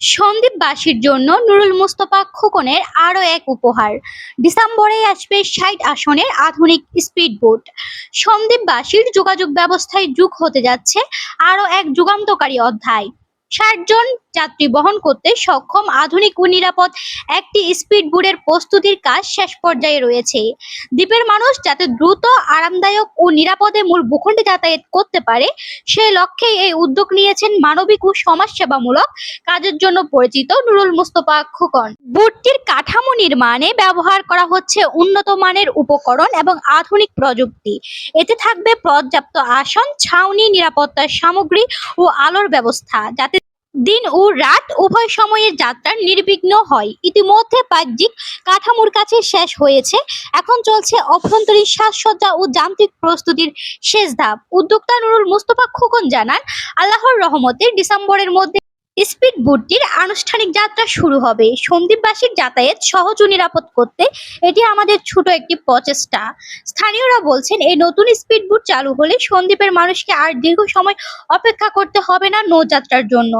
সন্দ্বীপবাসীর জন্য নুরুল মুস্তফা খোকনের আরও এক উপহার। ডিসেম্বরে আসবে ষাট আসনের আধুনিক স্পিড বোট। সন্দীপবাসীর যোগাযোগ ব্যবস্থায় যুগ হতে যাচ্ছে আরও এক যুগান্তকারী অধ্যায়। ষাট জন যাত্রী বহন করতে সক্ষম আধুনিক ও নিরাপদ একটি স্পিড বোটের প্রস্তুতির কাজ শেষ পর্যায়ে রয়েছে। দ্বীপের মানুষ যাতে দ্রুত, আরামদায়ক ও নিরাপদে মূল ভূখণ্ডে যাতায়াত করতে পারে সেই লক্ষ্যে এই উদ্যোগ নিয়েছেন মানবিক ও সমাজসেবামূলক কাজের জন্য পরিচিত নুরুল মুস্তফা খোকন। বুটটির কাঠামো নির্মাণে ব্যবহার করা হচ্ছে উন্নত মানের উপকরণ এবং আধুনিক প্রযুক্তি। এতে থাকবে পর্যাপ্ত আসন, ছাউনি নিরাপত্তার সামগ্রী ও আলোর ব্যবস্থা, যাতে দিন ও রাত উভয় সময়ের যাত্রা নির্বিঘ্ন হয়। ইতিমধ্যে বাহ্যিক কাঠামোর কাছে শেষ হয়েছে। এখন চলছে অভ্যন্তরীণ সাজসজ্জা ও যান্ত্রিক প্রস্তুতির শেষ ধাপ। উদ্যোক্তা নুরুল মুস্তফা খোকন জানান, আল্লাহর রহমতে ডিসেম্বরের মধ্যে স্পিড বোটটির আনুষ্ঠানিক যাত্রা শুরু হবে। সন্দ্বীপবাসীর যাতায়াত সহজ ও নিরাপদ করতে এটি আমাদের ছোট একটি প্রচেষ্টা। স্থানীয়রা বলছেন, এই নতুন স্পিড বোট চালু হলে সন্দ্বীপের মানুষকে আর দীর্ঘ সময় অপেক্ষা করতে হবে না নৌযাত্রার জন্য।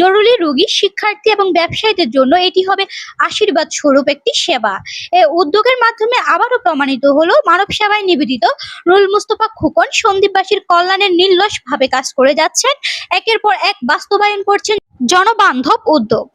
জরুরি রোগী, শিক্ষার্থী এবং ব্যবসায়ীদের জন্য এটি হবে আশীর্বাদ স্বরূপ একটি সেবা। এই উদ্যোগের মাধ্যমে আবারও প্রমাণিত হলো, মানব সেবায় নিবেদিত নুরুল মুস্তফা খোকন সন্দ্বীপবাসীর কল্যাণের নির্লস ভাবে কাজ করে যাচ্ছেন। একের পর এক বাস্তবায়ন করছেন। জনবান্ধব উদ্যোগ।